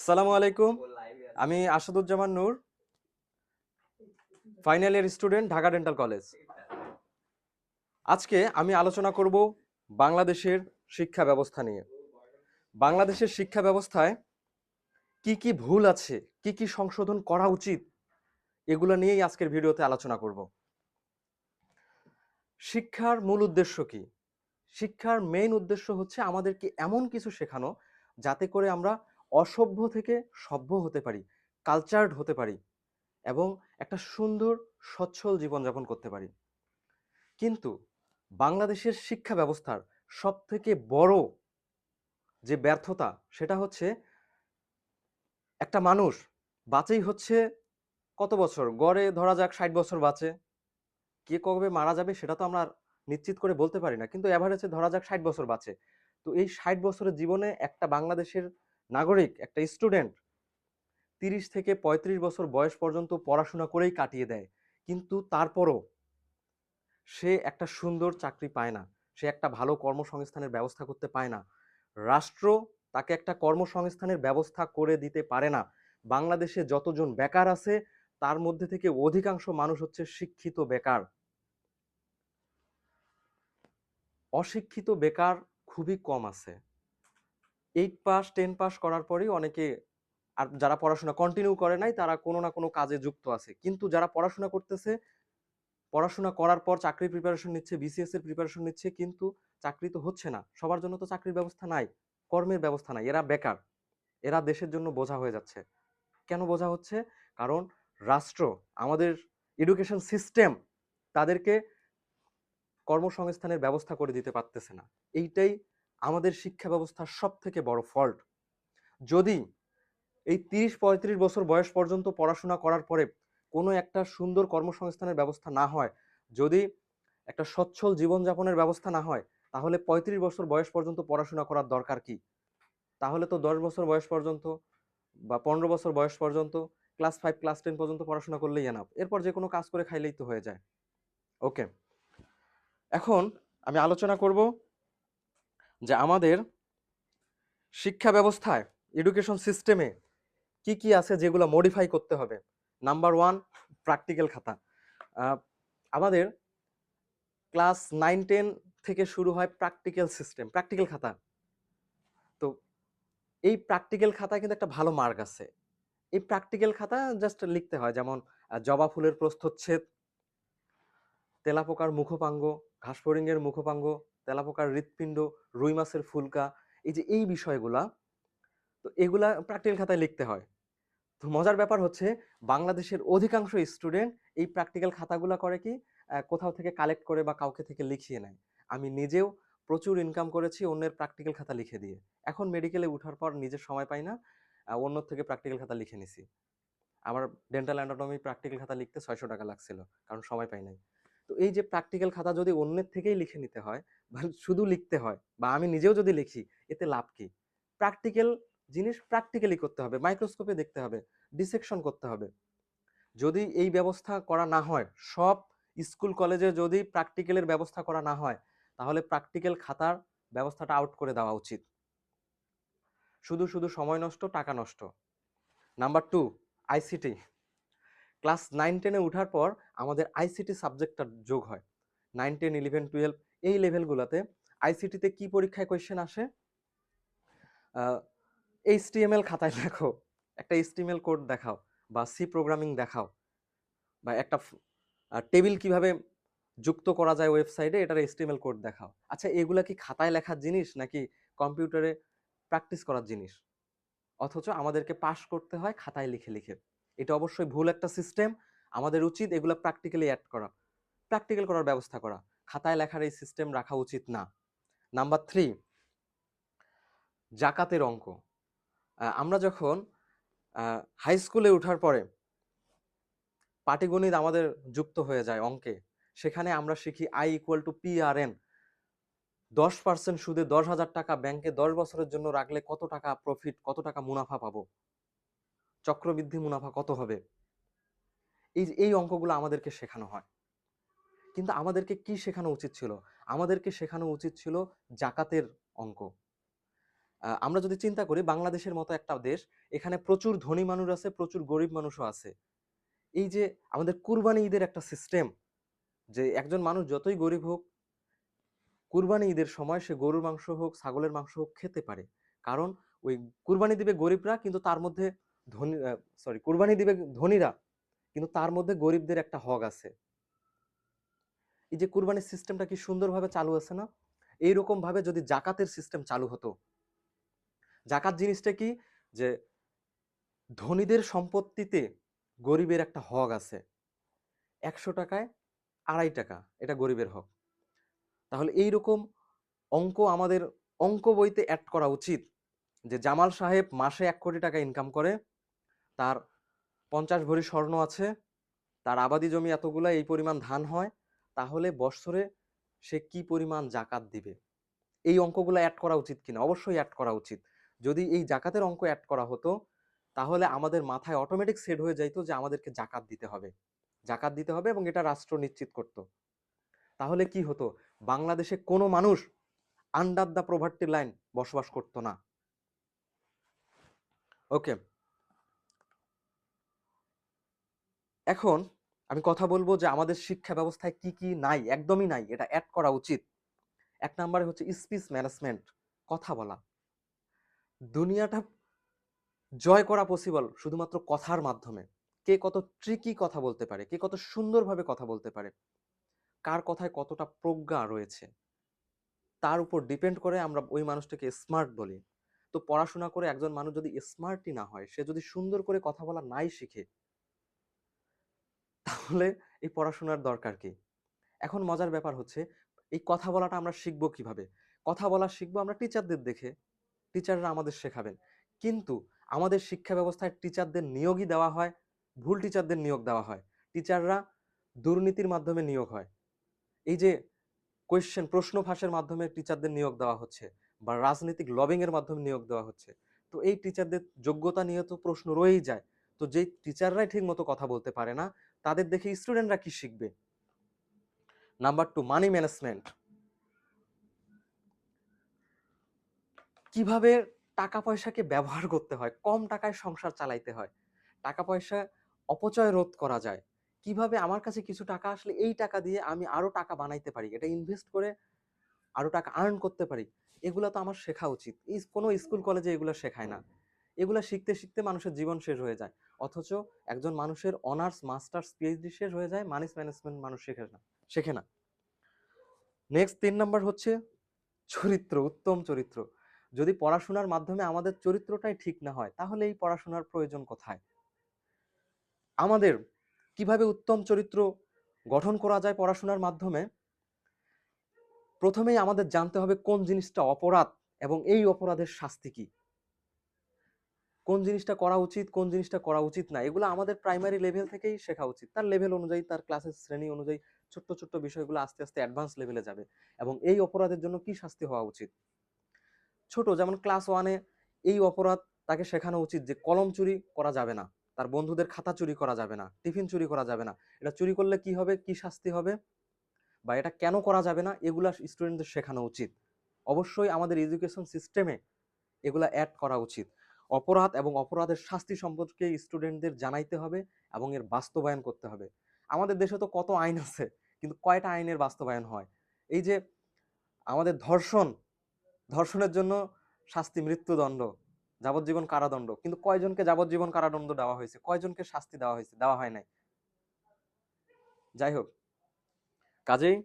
আসসালামু আলাইকুম। আমি Asaduzzaman Nur final year student Dhaka dental college আজকে আমি আলোচনা করব বাংলাদেশের শিক্ষা ব্যবস্থা নিয়ে। বাংলাদেশের শিক্ষা ব্যবস্থায় কি কি ভুল আছে, কি কি সংশোধন করা উচিত, এগুলো নিয়েই আজকের ভিডিওতে আলোচনা করব। শিক্ষার মূল উদ্দেশ্য কি? শিক্ষার মেইন উদ্দেশ্য হচ্ছে আমাদেরকে এমন কিছু শেখানো যাতে করে আমরা অসভ্য থেকে সভ্য হতে পারি কালচার্ড হতে পারি এবং একটা সুন্দর, সচ্ছল জীবনযাপন করতে পারি। কিন্তু বাংলাদেশের শিক্ষা ব্যবস্থার সব থেকে বড় যে ব্যর্থতা সেটা হচ্ছে একটা মানুষ বাঁচেই হচ্ছে কত বছর? গড়ে ধরা যাক ষাট বছর বাঁচে। কে কবে মারা যাবে সেটা তো আমরা নিশ্চিত করে বলতে পারি না। কিন্তু অ্যাভারেজে ধরা যাক ষাট বছর বাঁচে। তো এই ষাট বছরের জীবনে একটা বাংলাদেশের নাগরিক, একটা স্টুডেন্ট তিরিশ থেকে পঁয়ত্রিশ বছর বয়স পর্যন্ত পড়াশোনা করেই কাটিয়ে দেয়। কিন্তু তারপরও সে একটা সুন্দর চাকরি পায় না। সে একটা ভালো কর্মসংস্থানের ব্যবস্থা করতে পায় না। রাষ্ট্র তাকে একটা কর্মসংস্থানের ব্যবস্থা করে দিতে পারে না। বাংলাদেশে যতজন বেকার আছে, তার মধ্যে থেকে অধিকাংশ মানুষ হচ্ছে শিক্ষিত বেকার। অশিক্ষিত বেকার খুবই কম আছে। এইট পাস টেন পাস করার পরেই অনেকে আর যারা পড়াশোনা কন্টিনিউ করে নাই, তারা কোনো না কোনো কাজে যুক্ত আছে। কিন্তু যারা পড়াশোনা করতেছে, পড়াশোনা করার পর চাকরির প্রিপারেশন নিচ্ছে বিসিএস এর প্রিপারেশন নিচ্ছে, কিন্তু চাকরি তো হচ্ছে না। সবার জন্য তো চাকরির ব্যবস্থা নাই, কর্মের ব্যবস্থা নাই, এরা বেকার। এরা দেশের জন্য বোঝা হয়ে যাচ্ছে। কেন বোঝা হচ্ছে? কারণ রাষ্ট্র, আমাদের এডুকেশন সিস্টেম তাদেরকে কর্মসংস্থানের ব্যবস্থা করে দিতে পারতেছে না। এইটাই আমাদের শিক্ষা ব্যবস্থার সব থেকে বড় ফল্ট যদি এই তিরিশ পঁয়ত্রিশ বছর বয়স পর্যন্ত পড়াশোনা করার পরে কোনো একটা সুন্দর কর্মসংস্থানের ব্যবস্থা না হয়, যদি একটা সচ্ছল জীবনযাপনের ব্যবস্থা না হয়, তাহলে পঁয়ত্রিশ বছর বয়স পর্যন্ত পড়াশোনা করার দরকার কি? তাহলে তো দশ বছর বয়স পর্যন্ত বা পনেরো বছর বয়স পর্যন্ত ক্লাস ফাইভ ক্লাস টেন পর্যন্ত পড়াশোনা করলেই এনাফ এরপর যে কোনো কাজ করে খাইলেই তো হয়ে যায়। ওকে এখন আমি আলোচনা করব যে আমাদের শিক্ষা ব্যবস্থায় এডুকেশন সিস্টেমে কি কি আছে যেগুলো মডিফাই করতে হবে? নাম্বার ওয়ান প্র্যাকটিক্যাল খাতা। আমাদের ক্লাস নাইন টেন থেকে শুরু হয় প্র্যাকটিক্যাল সিস্টেম প্র্যাকটিক্যাল খাতা। তো এই প্র্যাকটিক্যাল খাতায় কিন্তু একটা ভালো মার্ক আছে। এই প্র্যাকটিক্যাল খাতা জাস্ট লিখতে হয়, যেমন জবা ফুলের প্রস্থচ্ছেদ, তেলাপোকার মুখপাঙ্গ, ঘাসফড়িংয়ের মুখপাঙ্গ তেলাপোকার হৃৎপিণ্ড, রুই মাছের ফুলকা, এই যে এই বিষয়গুলা, তো এগুলা প্র্যাকটিক্যাল খাতায় লিখতে হয়। তো মজার ব্যাপার হচ্ছে বাংলাদেশের অধিকাংশ স্টুডেন্ট এই প্র্যাকটিক্যাল খাতাগুলো করে কি কোথাও থেকে কালেক্ট করে বা কাউকে থেকে লিখিয়ে নেয়। আমি নিজেও প্রচুর ইনকাম করেছি অন্যের প্র্যাকটিক্যাল খাতা লিখে দিয়ে। এখন মেডিকেলে উঠার পর নিজের সময় পাই না অন্য থেকে প্র্যাকটিক্যাল খাতা লিখে নিছি। আমার ডেন্টাল অ্যানাটমি প্র্যাকটিক্যাল খাতা লিখতে ছয়শো টাকা লাগছিল, কারণ সময় পাই নাই। তো এই যে প্র্যাকটিক্যাল খাতা যদি অন্যের থেকেই লিখে নিতে হয়, বা শুধু লিখতে হয়, বা আমি নিজেও যদি লিখি, এতে লাভ কি? প্র্যাকটিক্যাল জিনিস প্র্যাকটিক্যালি করতে হবে মাইক্রোস্কোপে দেখতে হবে ডিসেকশন করতে হবে। যদি এই ব্যবস্থা করা না হয়, সব স্কুল কলেজে যদি প্র্যাকটিক্যালের ব্যবস্থা করা না হয়, তাহলে প্র্যাকটিক্যাল খাতার ব্যবস্থাটা আউট করে দেওয়া উচিত। শুধু শুধু সময় নষ্ট, টাকা নষ্ট। Number two ICT class nine টেনে ওঠার পর আমাদের আইসিটি সাবজেক্টটা যোগ হয়। নাইন, টেন, ইলেভেন, টুয়েলভ এই লেভেলগুলোতে আইসিটিতে কি পরীক্ষায় কোয়েশ্চেন আসে? এইচটিএমএল খাতায় লেখো একটা এইচটিএমএল কোড দেখাও বা সি প্রোগ্রামিং দেখাও বা একটা টেবিল কীভাবে যুক্ত করা যায় ওয়েবসাইটে এটার এইচটিএমএল কোড দেখাও। আচ্ছা এগুলা কি খাতায় লেখার জিনিস নাকি কম্পিউটারে প্র্যাকটিস করার জিনিস? অথচ আমাদেরকে পাশ করতে হয় খাতায় লিখে লিখে। এটা অবশ্যই ভুল একটা সিস্টেম আমাদের উচিত এগুলো প্র্যাকটিক্যালি অ্যাড করা। প্র্যাকটিক্যাল করার ব্যবস্থা করা। খাতায় লেখার এই সিস্টেম রাখা উচিত না। নাম্বার থ্রি জাকাতের অঙ্ক। আমরা যখন হাই স্কুলে ওঠার পরে পাটিগণিত আমাদের যুক্ত হয়ে যায় অঙ্কে, সেখানে আমরা শিখি I equal to P R N দশ পার্সেন্ট সুদে দশ হাজার টাকা ব্যাংকে দশ বছরের জন্য রাখলে কত টাকা প্রফিট কত টাকা মুনাফা পাবো? চক্রবৃদ্ধি মুনাফা কত হবে? এই এই অঙ্কগুলো আমাদেরকে শেখানো হয়। কিন্তু আমাদেরকে কি শেখানো উচিত ছিল? আমাদেরকে শেখানো উচিত ছিল জাকাতের অঙ্ক। আমরা যদি চিন্তা করি, বাংলাদেশের মতো একটা দেশ, এখানে প্রচুর ধনী মানুষ আছে, প্রচুর গরিব মানুষও আছে। এই যে, আমাদের কুরবানি ঈদের একটা সিস্টেম যে একজন মানুষ যতই গরিব হোক, কুরবানি ঈদের সময় সে গরুর মাংস হোক, ছাগলের মাংস হোক খেতে পারে। কারণ ওই কুরবানি দিবে গরিবরা, কিন্তু তার মধ্যে ধনী সরি কুরবানি দিবে ধনীরা, কিন্তু তার মধ্যে গরিবদের একটা হক আছে। এই যে কুরবানির সিস্টেমটা কি সুন্দরভাবে চালু আছে না? এইরকম ভাবে যদি জাকাতের সিস্টেম চালু হতো, জাকাত জিনিসটা কি? যে ধনীদের সম্পত্তিতে গরিবের একটা হক আছে। একশো টাকায় আড়াই টাকা, এটা গরিবের হক। তাহলে এই রকম অঙ্ক আমাদের, অঙ্ক বইতে অ্যাড করা উচিত যে জামাল সাহেব মাসে এক কোটি টাকা ইনকাম করে তার পঞ্চাশ ভরি স্বর্ণ আছে, তার আবাদি জমি এতগুলা, এই পরিমাণ ধান হয়, তাহলে বৎসরে সে কি পরিমাণ জাকাত দিবে? এই অঙ্কগুলো অ্যাড করা উচিত কিনা? অবশ্যই অ্যাড করা উচিত। যদি এই জাকাতের অঙ্ক অ্যাড করা হতো, তাহলে আমাদের মাথায় অটোমেটিক সেট হয়ে যাইতো যে আমাদেরকে জাকাত দিতে হবে। জাকাত দিতে হবে এবং এটা রাষ্ট্র নিশ্চিত করত। তাহলে কি হতো? বাংলাদেশে কোনো মানুষ আন্ডার দ্য প্রভার্টি লাইন বসবাস করতো না। ওকে এখন আমি কথা বলব যে আমাদের শিক্ষা ব্যবস্থায় কি কি নাই, একদমই নাই, এটা অ্যাড করা উচিত। এক নম্বরে হচ্ছে স্পিচ ম্যানেজমেন্ট কথা বলা। দুনিয়াটা জয় করা পসিবল শুধুমাত্র কথার মাধ্যমে। কে কত ট্রিকি কথা বলতে পারে, কে কত সুন্দরভাবে কথা বলতে পারে, কার কথায় কতটা প্রজ্ঞা রয়েছে, তার উপর ডিপেন্ড করে আমরা ওই মানুষটাকে স্মার্ট বলি। তো পড়াশোনা করে একজন মানুষ যদি স্মার্টই না হয়, সে যদি সুন্দর করে কথা বলা নাই শিখে তাহলে এই পড়াশোনার দরকার কি? এখন মজার ব্যাপার হচ্ছে, এই কথা বলাটা আমরা শিখব কীভাবে? কথা বলা শিখব আমরা টিচারদের দেখে। টিচাররা আমাদের শেখাবেন। কিন্তু আমাদের শিক্ষা ব্যবস্থায় টিচারদের নিয়োগই দেওয়া হয়, ভুল টিচারদের নিয়োগ দেওয়া হয়। টিচাররা দুর্নীতির মাধ্যমে নিয়োগ হয়। এই যে কোয়েশ্চেন প্রশ্ন ফাঁসের মাধ্যমে টিচারদের নিয়োগ দেওয়া হচ্ছে বা রাজনৈতিক লবিং এর মাধ্যমে নিয়োগ দেওয়া হচ্ছে, তো এই টিচারদের যোগ্যতা নিয়ে তো প্রশ্ন রয়েই যায়। তো যেই টিচাররাই ঠিক মতো কথা বলতে পারে না তাদের দেখে স্টুডেন্টরা কি শিখবে? নাম্বার টু মানি ম্যানেজমেন্ট কীভাবে টাকা পয়সাকে ব্যবহার করতে হয়? কম টাকায় সংসার চালাইতে হয়। টাকা পয়সা অপচয় রোধ করা যায়। কীভাবে আমার কাছে কিছু টাকা আসলে এই টাকা দিয়ে আমি আরও টাকা বানাইতে পারি? এটা ইনভেস্ট করে আরও টাকা আর্ন করতে পারি? এগুলো তো আমার শেখা উচিত। কোনো স্কুল কলেজে এগুলো শেখায় না। এগুলা শিখতে শিখতে মানুষের জীবন শেষ হয়ে যায়। অথচ একজন মানুষের অনার্স মাস্টার্স পিএইচডি শেষ হয়ে যায় মানিস ম্যানেজমেন্ট মানুষ শেখে না শেখে না। নেক্সট তিন নাম্বার হচ্ছে চরিত্র, উত্তম চরিত্র। যদি পড়াশোনার মাধ্যমে আমাদের চরিত্রটাই ঠিক না হয়, তাহলে এই পড়াশোনার প্রয়োজন কোথায়? আমাদের কীভাবে উত্তম চরিত্র গঠন করা যায় পড়াশোনার মাধ্যমে? প্রথমেই আমাদের জানতে হবে কোন জিনিসটা অপরাধ এবং এই অপরাধের শাস্তি কি। কোন জিনিসটা করা উচিত, কোন জিনিসটা করা উচিত না, এগুলো আমাদের প্রাইমারি লেভেল থেকেই শেখা উচিত। তার লেভেল অনুযায়ী, তার ক্লাসের শ্রেণি অনুযায়ী ছোট্ট ছোট্ট বিষয়গুলো আস্তে আস্তে অ্যাডভান্স লেভেলে যাবে এবং এই অপরাধের জন্য কি শাস্তি হওয়া উচিত? ছোট, যেমন ক্লাস ওয়ানে এই অপরাধ তাকে শেখানো উচিত যে কলম চুরি করা যাবে না, তার বন্ধুদের খাতা চুরি করা যাবে না, টিফিন চুরি করা যাবে না, এটা চুরি করলে কি হবে, কি শাস্তি হবে বা এটা কেন করা যাবে না, এগুলা স্টুডেন্টদের শেখানো উচিত। অবশ্যই আমাদের এডুকেশন সিস্টেমে এগুলা অ্যাড করা উচিত। অপরাধ এবং অপরাধের শাস্তি সম্পর্কে স্টুডেন্টদের জানাইতে হবে এবং এর বাস্তবায়ন করতে হবে। আমাদের দেশে তো কত আইন আছে, কিন্তু কয়টা আইনের বাস্তবায়ন হয়? এই যে আমাদের ধর্ষণ, ধর্ষণের জন্য শাস্তি মৃত্যুদণ্ড, যাবজ্জীবন কারাদণ্ড, কিন্তু কয়জনকে যাবজ্জীবন কারাদণ্ড দেওয়া হয়েছে? কয়জনকে শাস্তি দেওয়া হয়েছে? দেওয়া হয় নাই। যাই হোক কাজেই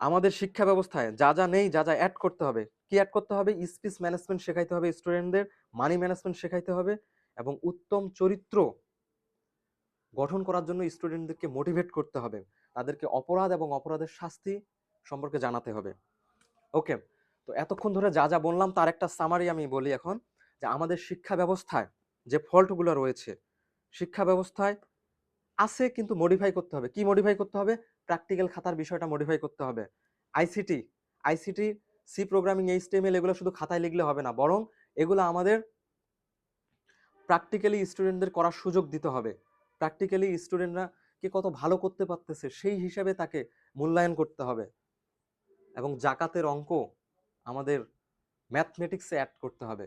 আমাদের শিক্ষা ব্যবস্থায় যা যা নেই, যা যা অ্যাড করতে হবে কি অ্যাড করতে হবে স্পিচ ম্যানেজমেন্ট শেখাইতে হবে স্টুডেন্টদের মানি ম্যানেজমেন্ট শেখাইতে হবে এবং উত্তম চরিত্র গঠন করার জন্য স্টুডেন্টদেরকে মোটিভেট করতে হবে। তাদেরকে অপরাধ এবং অপরাধের শাস্তি সম্পর্কে জানাতে হবে। ওকে তো এতক্ষণ ধরে যা যা বললাম তার একটা সামারি আমি বলি এখন যে আমাদের শিক্ষা ব্যবস্থায় যে ফল্টগুলো রয়েছে, শিক্ষা ব্যবস্থায় আছে কিন্তু মডিফাই করতে হবে। কি মডিফাই করতে হবে? প্র্যাকটিক্যাল খাতার বিষয়টা মডিফাই করতে হবে। ICT ICT C programming HTML এগুলো শুধু খাতায় লিখলে হবে না, বরং এগুলো আমাদের প্র্যাকটিক্যালি স্টুডেন্টদের করার সুযোগ দিতে হবে। প্র্যাকটিক্যালি স্টুডেন্টরা কে কত ভালো করতে পারতেছে, সেই হিসাবে তাকে মূল্যায়ন করতে হবে। এবং জাকাতের অঙ্ক আমাদের ম্যাথমেটিক্সে অ্যাড করতে হবে।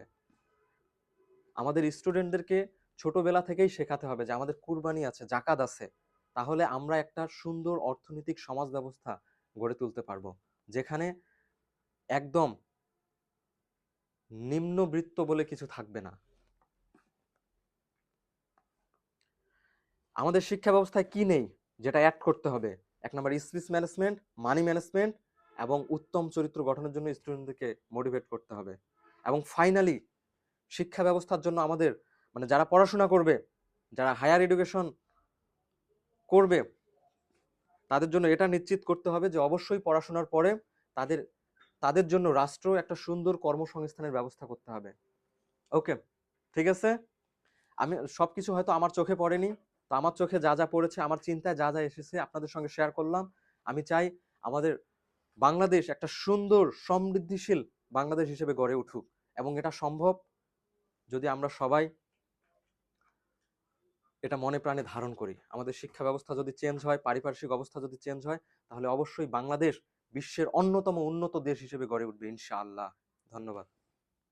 আমাদের স্টুডেন্টদেরকে ছোটবেলা থেকেই শেখাতে হবে যে, আমাদের কুরবানি আছে, জাকাত আছে। তাহলে আমরা একটা সুন্দর অর্থনৈতিক সমাজ ব্যবস্থা গড়ে তুলতে পারব। যেখানে একদম নিম্নবৃত্ত বলে কিছু থাকবে না। আমাদের শিক্ষা ব্যবস্থায় কি নেই যেটা অ্যাড করতে হবে? এক নম্বর স্পিচ ম্যানেজমেন্ট মানি ম্যানেজমেন্ট এবং উত্তম চরিত্র গঠনের জন্য স্টুডেন্টদেরকে মোটিভেট করতে হবে। এবং ফাইনালি শিক্ষা ব্যবস্থার জন্য আমাদের মানে যারা পড়াশোনা করবে, যারা হায়ার এডুকেশন করবে, তাদের জন্য এটা নিশ্চিত করতে হবে যে অবশ্যই পড়াশোনার পরে তাদের তাদের জন্য রাষ্ট্র একটা সুন্দর কর্মসংস্থানের ব্যবস্থা করতে হবে। ওকে? ঠিক আছে? আমি সব কিছু হয়তো আমার চোখে পড়েনি। তো আমার চোখে যা যা পড়েছে, আমার চিন্তায় যা যা এসেছে আপনাদের সঙ্গে শেয়ার করলাম। আমি চাই আমাদের বাংলাদেশ একটা সুন্দর, সমৃদ্ধিশীল বাংলাদেশ হিসেবে গড়ে উঠুক। এবং এটা সম্ভব যদি আমরা সবাই এটা মনে প্রাণে ধারণ করি। আমাদের শিক্ষা ব্যবস্থা যদি চেঞ্জ হয়, পারিপার্শ্বিক অবস্থা যদি চেঞ্জ হয়, তাহলে অবশ্যই বাংলাদেশ বিশ্বের অন্যতম উন্নত দেশ হিসেবে গড়ে উঠবে ইনশাআল্লাহ। ধন্যবাদ।